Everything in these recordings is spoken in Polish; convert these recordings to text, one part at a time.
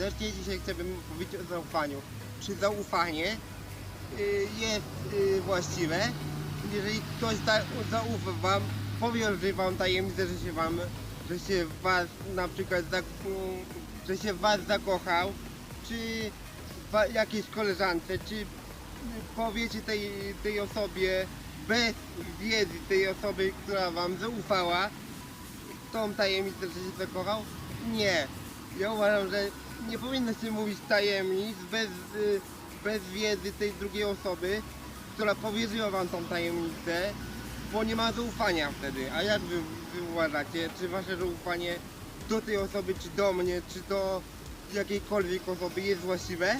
serdecznie. Dzisiaj chciałbym powiedzieć o zaufaniu. Czy zaufanie y, jest y, właściwe? Jeżeli ktoś za, zaufa wam, powie że wam tajemnicę, że się wam, że się was na przykład, mm, że się was zakochał, czy jakiejś koleżance, czy powiecie tej, tej osobie bez wiedzy tej osoby, która wam zaufała, tą tajemnicę, że się zakochał? Nie. Ja uważam, że nie powinno się mówić tajemnic bez, y, bez wiedzy tej drugiej osoby, która powierzyła wam tą tajemnicę, bo nie ma zaufania wtedy. A jak wy, wy uważacie, czy wasze zaufanie do tej osoby, czy do mnie, czy do jakiejkolwiek osoby jest właściwe?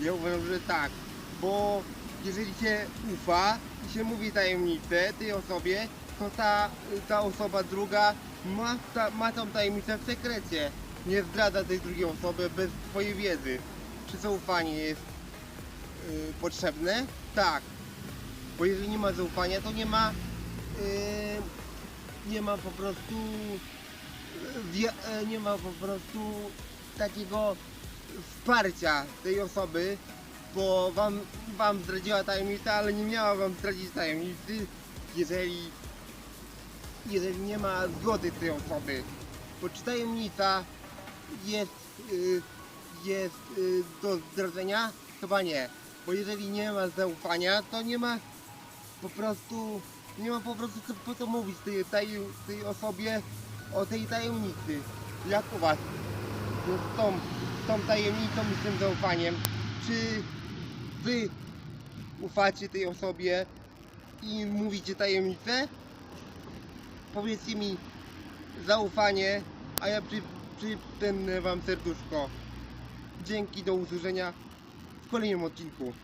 Ja uważam, że tak, bo jeżeli się ufa i się mówi tajemnicę tej osobie, to ta, ta osoba druga ma, ta, ma tą tajemnicę w sekrecie. Nie zdradza tej drugiej osoby bez twojej wiedzy. Czy zaufanie jest y, potrzebne? Tak. Bo jeżeli nie ma zaufania, to nie ma y, nie ma po prostu y, wie, y, nie ma po prostu takiego wsparcia tej osoby, bo wam, wam zdradziła tajemnicę, ale nie miała wam zdradzić tajemnicy, jeżeli, jeżeli nie ma zgody tej osoby. Bo czy tajemnica jest, y, jest y, do zdradzenia? Chyba nie. Bo jeżeli nie ma zaufania, to nie ma po prostu, nie ma po prostu co, po co mówić tej, tej, tej osobie o tej tajemnicy. Jak u was? z tą, z tą tajemnicą i z tym zaufaniem. Czy wy ufacie tej osobie i mówicie tajemnicę? Powiedzcie mi zaufanie, a ja przy, przypnę wam serduszko. Dzięki, do usłyszenia w kolejnym odcinku.